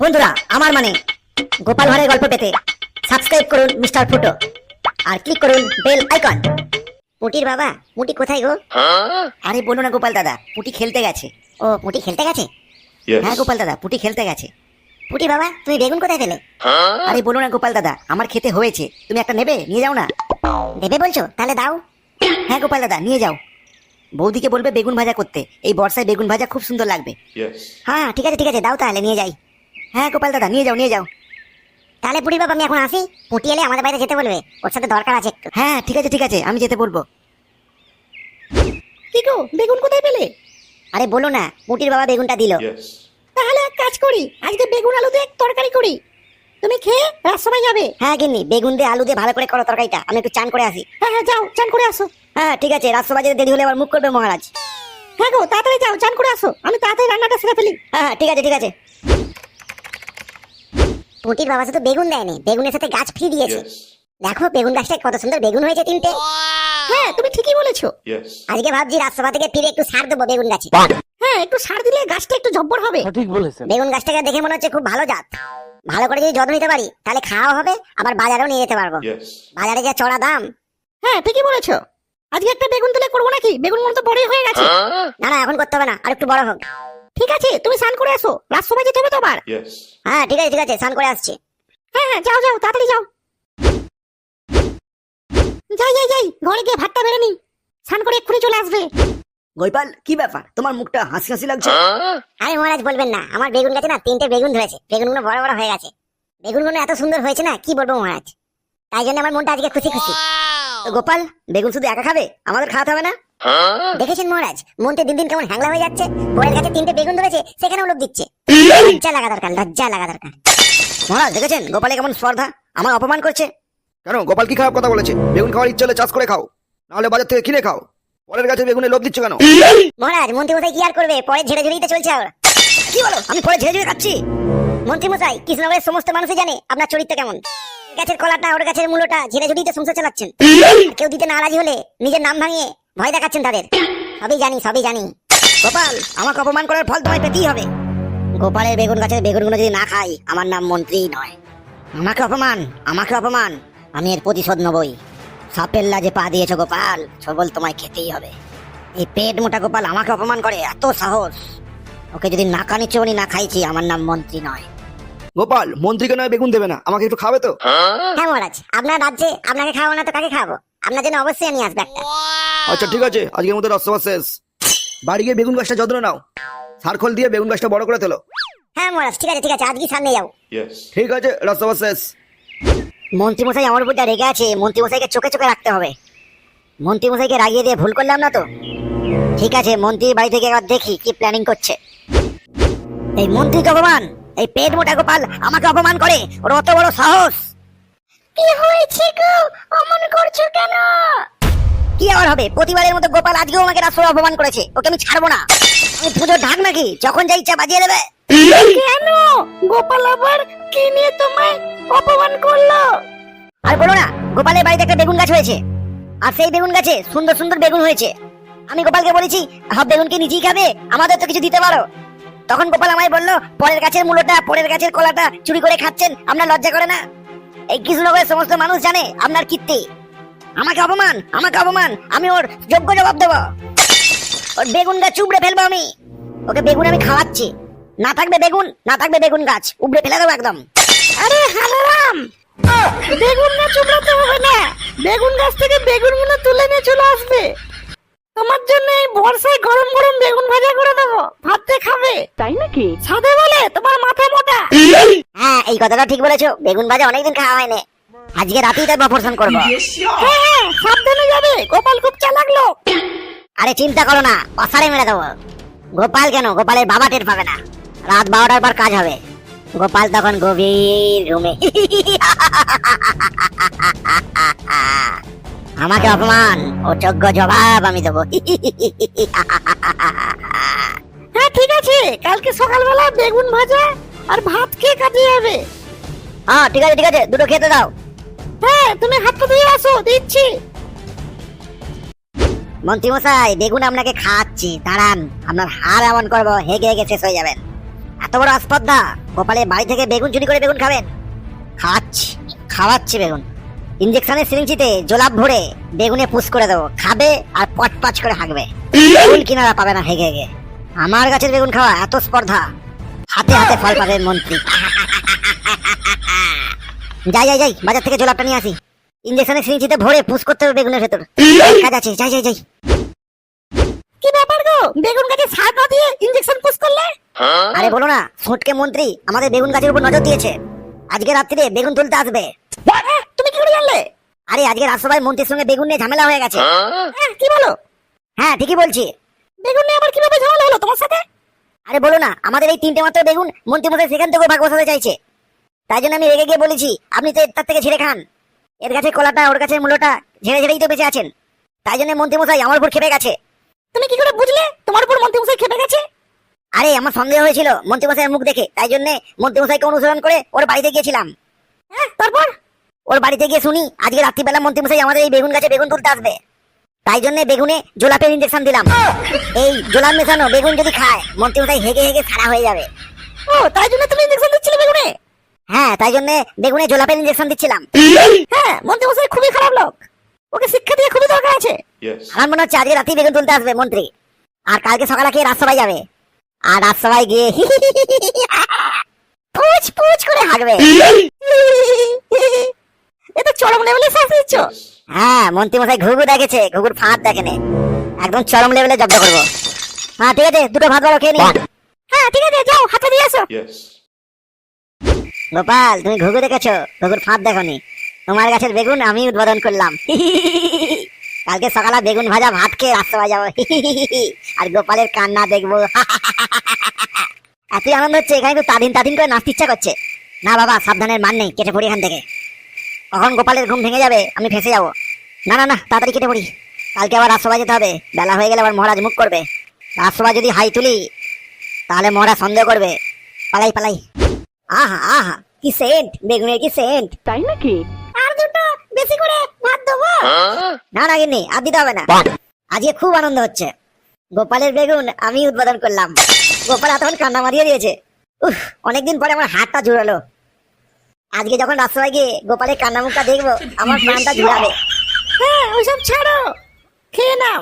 বন্ধুরা আমার মানে গোপাল ভাঁড়ের গল্প পেতে সাবস্ক্রাইব করুন মিস্টার ফুটো আর ক্লিক করুন বেল আইকন পুটির বাবা পুটি কোথায় গো? আরে বলো না গোপাল দাদা পুটি খেলতে গেছে। ও পুটি খেলতে গেছে? হ্যাঁ গোপাল দাদা পুটি খেলতে গেছে। পুটি বাবা তুমি বেগুন কোথায় পেলে? আরে বলো না গোপাল দাদা আমার খেতে হয়েছে। তুমি একটা নেবে নিয়ে যাও না। দেবে বলছো? তাহলে দাও। হ্যাঁ গোপাল দাদা নিয়ে যাও। বৌদিকে বলবে বেগুন ভাজা করতে। এই বর্ষায় বেগুন ভাজা খুব সুন্দর লাগবে। হ্যাঁ ঠিক আছে ঠিক আছে দাও তাহলে নিয়ে যাই। হ্যাঁ গোপাল দাদা নিয়ে যাও নিয়ে যাও। তাহলে পুটি বাবা আমি এখন আসি? পুটি এলে আমাদের বাড়িতে যেতে বলবে। ওর সাথে দরকার আছে একটু। হ্যাঁ ঠিক আছে ঠিক আছে আমি যেতে বলব। কি গো বেগুন কোথায় পেলে? আরে বলো না পুটির বাবা বেগুনটা দিল। তাহলে এক কাজ করি আজকে বেগুন আলু দিয়ে তরকারি করি। তুমি খেয়ে রাজসভায় যাবে। হ্যাঁ গিন্নি বেগুন দিয়ে আলু দিয়ে ভালো করে করো তরকারিটা। আমি একটু চান করে আসি। হ্যাঁ হ্যাঁ যাও চান করে আসো। হ্যাঁ ঠিক আছে রাজসভা যেতে দেরি হলে আবার মুখ করবে মহারাজ। হ্যাঁ গো তাড়াতাড়ি যাও চান করে আসো। আমি তাড়াতাড়ি রান্নাটা সেরে ফেলি। হ্যাঁ হ্যাঁ, ঠিক আছে ঠিক আছে। পুটির বাবা শুধু বেগুন দেয়নি বেগুনের সাথে গাছ ফ্রি দিয়েছে। দেখো বেগুন গাছটায় কত সুন্দর বেগুন হয়েছে তিনটে। হ্যাঁ তুমি ঠিকই বলেছ। আজকে ভাবছি রাজসভা থেকে ফিরে একটু সার দেবো বেগুন গাছে। হ্যাঁ একটু সার দিলে গাছটা একটু জব্বর হবে। সঠিক বলেছেন। বেগুন গাছটাকে দেখে মনে হচ্ছে খুব ভালো জাত। ভালো করে যদি যত্ন নিতে পারি তাহলে খাওয়া হবে আবার বাজারেও নিয়ে যেতে পারব। বাজারে যা চড়া দাম। হ্যাঁ ঠিকই বলেছ। আজকে একটা বেগুন তুলে করব নাকি? বেগুন মনে তো বড়ই হয়ে গেছে। না না এখন করতে হবে না আর একটু বড় হোক। ঠিক আছে তুমি স্নান করে আসো। রাজসভায় যেতে হবে তোমার। হ্যাঁ ঠিক আছে ঠিক আছে স্নান করে আসছি। হ্যাঁ হ্যাঁ যাও যাও তাড়াতাড়ি যাও। যাই যাই যাই ঘরে গিয়ে ভাতটা বেড়ে নি স্নান করে এক্ষুনি চলে আসবে। গোপাল কি ব্যাপার? তোমার মুখটা হাসি হাসি লাগছে। আরে মহারাজ বলবেন না। আমার বেগুন গাছে না তিনটে বেগুন ধরেছে। বেগুনগুলো বড় বড় হয়ে গেছে। বেগুনগুলো এত সুন্দর হয়েছে না কি বলব মহারাজ? তাই জন্য আমার মনটা আজকে খুশি খুশি। তো গোপাল বেগুন শুধু একা খাবে? আমাদের খাওয়াতে হবে না? দেখেছেন মহারাজ মন্ত্রী দিন দিন কেমন হ্যাংলা হয়ে যাচ্ছে। বইয়ের কাছে তিনটে বেগুন ধরেছে সেখানেও লোক দিচ্ছে। লজ্জা লাগা দরকার লজ্জা লাগা দরকার। মহারাজ দেখেছেন? গোপালে কেমন স্পর্ধা আমার অপমান করছে। কেন? গোপাল কি খারাপ কথা বলেছে? বেগুন খাওয়ার ইচ্ছে হলে চাষ করে খাও নাহলে বাজার থেকে কিনে খাও। পরের গাছে বেগুনে লোভ দিচ্ছ কেন? মহারাজ মন্ত্রী মশাই কি আর করবে? পরে ঝেড়ে ঝেড়েই চলছে আর কি বলো? আমি পরে ঝেড়ে ঝেড়ে খাচ্ছি। মন্ত্রী মশাই কৃষ্ণনগরের সমস্ত মানুষই জানে আপনার চরিত্র কেমন। গাছের কলাটা ওর গাছের মূলটা ঝেড়ে ঝুড়িয়ে তো সংসার চালাচ্ছেন। কেউ দিতে নারাজি হলে নিজের নাম ভাঙিয়ে ভয় দেখাচ্ছেন তাদের। সবই জানি সবই জানি। গোপাল আমাকে অপমান করার ফল তোমায় পেতেই হবে। গোপালের বেগুন গাছের বেগুনগুলো যদি না খাই আমার নাম মন্ত্রী নয়। আমাকে অপমান আমাকে অপমান। আমি এর প্রতিশোধ নেবই। সাপের লাজে পা দিয়েছ গোপাল সবল তোমায় খেতেই হবে। এই পেট মোটা গোপাল আমাকে অপমান করে এত সাহস। ওকে যদি না কানিচ্ছ উনি না খাইছি আমার নাম মন্ত্রী নয়। গোপাল মন্ত্রীকে নয় বেগুন দেবে না। আমাকে একটু খাবে তো? হ্যাঁ মহারাজ আপনার রাজ্যে আপনাকে খাওয়াবো না তো কাকে খাব আপনার জন্য অবশ্যই নিয়ে আসবে একটা। আচ্ছা ঠিক আছে। আজকের মতো রাস্তা শেষ। বাড়ি গিয়ে বেগুন গাছটা যত্ন নাও। সারখোল দিয়ে বেগুন গাছটা বড় করে তোলো। হ্যাঁ মহারাজ ঠিক আছে ঠিক আছে আজকে সামনে যাও. ঠিক আছে রাস্তা শেষ। মন্ত্রী মশাই আমার উপর যা রেগে আছে মন্ত্রী মশাইকে চোখে চোখে রাখতে হবে। মন্ত্রী মশাইকে রাগিয়ে দিয়ে ভুল করলাম না তো? ঠিক আছে মন্ত্রীর বাড়ি থেকে এবার দেখি কি প্ল্যানিং করছে। এই মন্ত্রীকে অপমান এই পেট মোটা গোপাল আমাকে অপমান করে ওর অত বড় সাহস। কি হয়েছে গো? অমন করছ কেন কি আবার হবে। প্রতিবারের মতো গোপাল আজকেও আমাকে রাস্তায় অপমান করেছে। ওকে আমি ছাড়বো না। আমি পুজোর ঢাক নাকি? যখন যা ইচ্ছা বাজিয়ে দেবে। কেন? গোপাল আবার কি নিয়ে তোমায় অপমান করল? আর বলো না গোপালের বাড়িতে একটা বেগুন গাছ হয়েছে। আর সেই বেগুন গাছে সুন্দর সুন্দর বেগুন হয়েছে। আমি গোপালকে বলেছি সব বেগুনকে নিজেই খাবে? আমাদের তো কিছু দিতে পারো। তখন গোপাল আমায় বলল পরের গাছের মূলটা পরের গাছের কলাটা চুরি করে খাচ্ছেন আপনার লজ্জা করে না? এই কৃষ্ণনগরের সমস্ত মানুষ জানে আপনার কীর্তি। আমাকে অপমান আমাকে অপমান। আমি ওর যোগ্য জবাব দেবো। ওর বেগুন গাছ উবড়ে ফেলব আমি। ওকে বেগুন আমি খাওয়াচ্ছি। না থাকবে বেগুন না থাকবে বেগুন গাছ। উবড়ে ফেলে দেবো একদম। আরে হালারাম বেগুন গাছ উবড়াতে হবে না। বেগুন গাছ থেকে বেগুনগুলো তুলে নিয়ে চলে আসবে। তোমার জন্য এই বর্ষায় গরম গরম বেগুন ভাজা করে দেবো। ভাতে খাবে? তাই নাকি? সাথে বলে তোমার মাথা মোটা। হ্যাঁ এই কথাটা ঠিক বলেছ। বেগুন ভাজা অনেকদিন খাওয়া হয়নি। আজকে রাতেই তার অপারেশন করব। হ্যাঁ হ্যাঁ সাবধানে যাবে। গোপাল খুব চালাক লোক আরে চিন্তা করো না পাসারে মেরে দেবো। গোপাল কেন? গোপালের বাবা টের পাবে না। রাত বারোটার পর কাজ হবে। গোপাল তখন গভীর রুমে। আমাকে অপমান ও যোগ্য জবাব আমি দেবো। হ্যাঁ ঠিক আছে। কালকে সকালবেলা বেগুন ভাজা আর ভাত খেয়ে কাটিয়ে যাবে হ্যাঁ ঠিক আছে ঠিক আছে দুটো খেতে দাও। হ্যাঁ তুমি হাতটা ধুয়ে আসো, দিচ্ছি। মন্ত্রী মশাই বেগুন আপনাকে খাওয়াচ্ছি, দাঁড়ান, আপনার হার এমন করব, হেগে হেগে শেষ হয়ে যাবেন এত বড় আস্পর্ধা গোপালের বাড়ি থেকে বেগুন চুরি করে বেগুন খাবেন? খাওয়াচ্ছি খাওয়াচ্ছি বেগুন। ইঞ্জেকশনের সিরিঞ্জিতে জোলাপ ভরে বেগুনে পুশ করে দেবো, খাবে আর পটপাচ করে হাঁকবে। ফুল কিনারা পাবে না হেগে হেগে। আমার গাছের বেগুন খাওয়া এত স্পর্ধা। হাতে হাতে ফল পাবে মন্ত্রী। যাই যাই যাই বাজার থেকে জোলাপটা নিয়ে আসি। সিরিঞ্জিতে ভরে পুশ করতে হবে বেগুনের ভেতর। কাজ আছে যাই যাই যাই। কি ব্যাপার গো? বেগুন গাছে সার না দিয়ে ইঞ্জেকশন পুশ করলে? আরে বলো না মন্ত্রী আমাদের বেগুন গাছের উপর নজর দিয়েছে। আজকে রাত্রিরে বেগুন তুলতে আসবে। হ্যাঁ, তুমি কি করে জানলে? আরে আজকে রাজসভায় মন্ত্রীর সঙ্গে বেগুন নিয়ে ঝামেলা হয়ে গেছে। হ্যাঁ, কি বলো? হ্যাঁ ঠিকই বলছি। বেগুন নিয়ে আবার কীভাবে ঝামেলা হলো তোমার সাথে? আরে বলো না আমাদের এই তিনটে মাত্র বেগুন মন্ত্রী মশাই সেখান থেকে ভাগ বসাতে চাইছে। তাই জন্য আমি রেগে গিয়ে বলেছি আপনি তো তার থেকে ঝেড়ে খান। এর কাছে কলাটা ওর কাছে মূলটা ঝেড়ে ঝেড়েই তো বেঁচে আছেন। তাই জন্য মন্ত্রী মশাই আমার উপর খেপে গেছে। তুমি কি করে বুঝলে? তোমার উপর মন্ত্রী মশাই খেপে গেছে? আরে আমার সন্দেহ হয়েছিল মন্ত্রী মশাইয়ের মুখ দেখে। তাই জন্য মন্ত্রী মশাইকে অনুসরণ করে ওর বাড়িতে গিয়েছিলাম। হ্যাঁ তারপর? ওর বাড়িতে গিয়ে শুনি আজকে রাত্রিবেলা মন্ত্রী মশাই আমাদের এই বেগুন গাছে বেগুন তুলতে আসবে। তাই জন্য বেগুনে জোলাপের ইঞ্জেকশন দিলাম। এই জোলাপ মেশানো বেগুন যদি খায় মন্ত্রী মশাই হেগে হেগে সারা হয়ে যাবে। ও তাই জন্য তুমি ইঞ্জেকশন দিচ্ছিলে বেগুনে? হ্যাঁ তাই জন্য বেগুনে জোলাপের ইঞ্জেকশন দিচ্ছিলাম। হ্যাঁ মন্ত্রী মশাই খুবই খারাপ লোক। ওকে শিক্ষা দিয়ে খুবই দরকার আছে. আমার মনে হচ্ছে আজকে রাতেই বেগুন তুলতে আসবে মন্ত্রী। আর কালকে সকালে খেয়ে রাজসভায় যাবে। আর রাজসভায় গিয়ে পুচ পুচ করে হাঁকবে। এ তো চরম লেভেলে শ্বাস দিচ্ছ। হ্যাঁ মন্ত্রী মশাই ঘুঘু দেখেছে ঘুঘুর ফাঁদ দেখেনে একদম চরম লেভেলে জব্দ করব। হ্যাঁ ঠিক আছে দুটো ভাত বড় খেয়ে নি। হ্যাঁ ঠিক আছে যাও হাতে দিয়ে আসো. গোপাল, তুমি ঘুঘু দেখেছ? ঘুঘুর ফাঁদ দেখনি। তোমার গাছের বেগুন আমি উদ্বোধন করলাম। কালকে সকালে বেগুন ভাজা ভাত খেয়ে রাস্তায় যাব। আর গোপালের কান্না দেখব। এতই আনন্দ হচ্ছে, এখানে তো তাদিন তাদিন করে নাচতে ইচ্ছা করছে। না বাবা, সাবধানের মান নেই, কেটে পড়ি এখান থেকে। কখন গোপালের ঘুম ভেঙে যাবে, আমি ফেসে যাব। না না না, তাড়াতাড়ি কেটে পড়ি। কালকে আবার রাজসভায় যেতে হবে। বেলা হয়ে গেলে আবার মহারাজ মুখ করবে। রাজসভা যদি হাই তুলি, তাহলে মহারাজ সন্দেহ করবে। পালাই পালাই। আহা আহা কি সেন্ট বেগুনের কি সেন্ট? তাই নাকি? আর দুটো বেশি করে ভাত দেবো? না না গিন্নি আর দিতে হবে না। আজকে খুব আনন্দ হচ্ছে। গোপালের বেগুন আমি উদ্বোধন করলাম। গোপাল এতক্ষণ কান্না মারিয়ে দিয়েছে। উফ অনেকদিন পরে আমার হাতটা জুড়ালো আজকে যখন রাস্তায় গিয়ে গোপালের কান্না মুখটা দেখব আমার প্রাণটা জুড়াবে হ্যাঁ ওইসব ছাড়ো। খেয়ে নাও।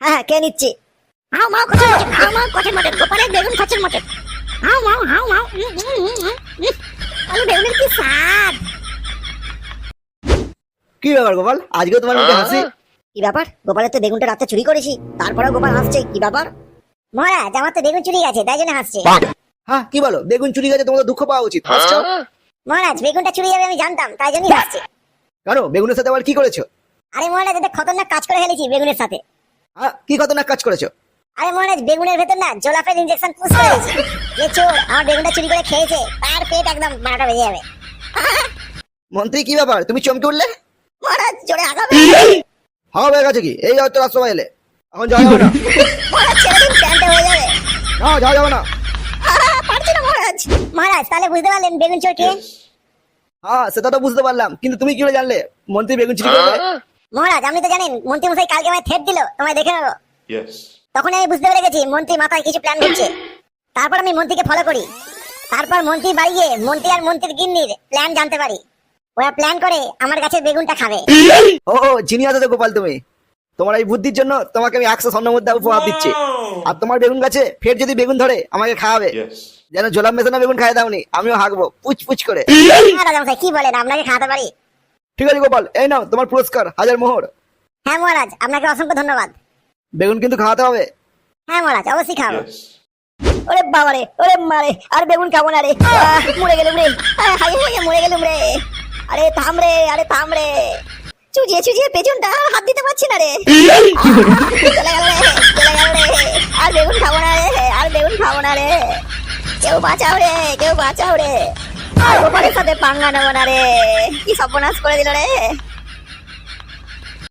হ্যাঁ হ্যাঁ কে নিচ্ছি। মাও কচের মটন মাও কচের মটন গোপালের বেগুন কচের মটন হাও হাও। আলু বেগুনের কি স্বাদ? কি ব্যাপার গোপাল? আজকে তোমার মুখে হাসি? কি ব্যাপার? গোপালের তো বেগুনটা রাতে চুরি করেছি। তারপরেও গোপাল হাসছে কি ব্যাপার? মহারাজ আমার তো বেগুন চুরি গেছে তাই জন্য হাসছে। হ্যাঁ কি বলো? বেগুন চুরি গেছে তোমাদের দুঃখ পাওয়া উচিত। হাসছো? মহারাজ বেগুনটা চুরি যাবে আমি জানতাম তাই জন্যই হাসছে। কেন? বেগুনের সাথে আবার কি করেছ? আরে মহারাজ এটা খতরনাক কাজ করে ফেলেছি বেগুনের সাথে। হ্যাঁ কি খতরনাক কাজ করেছ? আরে মহারাজ বেগুনের ভেতর না জোলাপের ইঞ্জেকশন পুশ করে দিয়েছি যে চোর আমার বেগুনটা চুরি করে খেয়েছে। তার পেট একদম বারোটা বেজে যাবে। মন্ত্রী কি ব্যাপার? তুমি চমকে উঠলে? মহারাজ জোরে আগাবে। হাওয়া হয়ে গেছে কি? এই হয়তো রাজসভায় এলে। এখন যাওয়া যাবে না। মহারাজ ছেড়ে দিন প্যান্টে হয়ে যাবে। না যাওয়া যাবে না। পারছি না মহারাজ। মহারাজ তাহলে বুঝতে পারলেন বেগুন চোর কে. হ্যাঁ সেটা তো বুঝতে পারলাম। কিন্তু তুমি কি করে জানলে? মন্ত্রী বেগুন চুরি করবে? মহারাজ আপনি তো জানেন মন্ত্রী মশাই কালকে আমায় থেট দিল। তোমায় দেখে নেব। Yes. তখন আমি বুঝতে পেরে গেছি মন্ত্রী মাথায় কিছু প্ল্যান করছে। তারপর আমি মন্ত্রীকে ফলো করি। তারপর মন্ত্রী বাড়ি গিয়ে মন্ত্রী আর মন্ত্রীর গিন্নির প্ল্যান জানতে পারি। ওরা প্ল্যান করে আমার কাছে বেগুনটা খাবে। ও ও জিনিয়াস আছে গোপাল তুমি। তোমার এই বুদ্ধির জন্য তোমাকে আমি একশো স্বর্ণ মুদ্রা উপহার দিচ্ছি। আর তোমার বেগুন গাছে ফের যদি বেগুন ধরে আমাকে খাওয়াবে। যেন জোলাম মেশানো বেগুন খাই দাওনি আমিও হাঁকবো পুচ পুচ করে। হ্যাঁ কি বলেন আপনাকে খাওয়াতে পারি? ঠিক আছে গোপাল এই নাও তোমার পুরস্কার হাজার মোহর। হ্যাঁ মহারাজ আপনাকে অসংখ্য ধন্যবাদ। বেগুন কিন্তু খাওয়াতে হবে। হ্যাঁ মহারাজ অবশ্যই খাব. ওরে বাবারে ওরে মারে আর বেগুন খাব না রে। মরে গেলুম রে। হাই হাই মরে গেলুম রে। আরে থাম রে আরে থাম রে। চুজিয়ে চুজিয়ে পেছনটা হাত দিতে পারছি না রে। চলে গেল রে চলে গেল রে। আর বেগুন খাব না রে আর বেগুন খাব না রে। কেউ বাঁচাও রে কেউ বাঁচাও রে। আর গোপালের সাথে পাঙ্গা নেব না রে। কি সর্বনাশ করে দিল রে।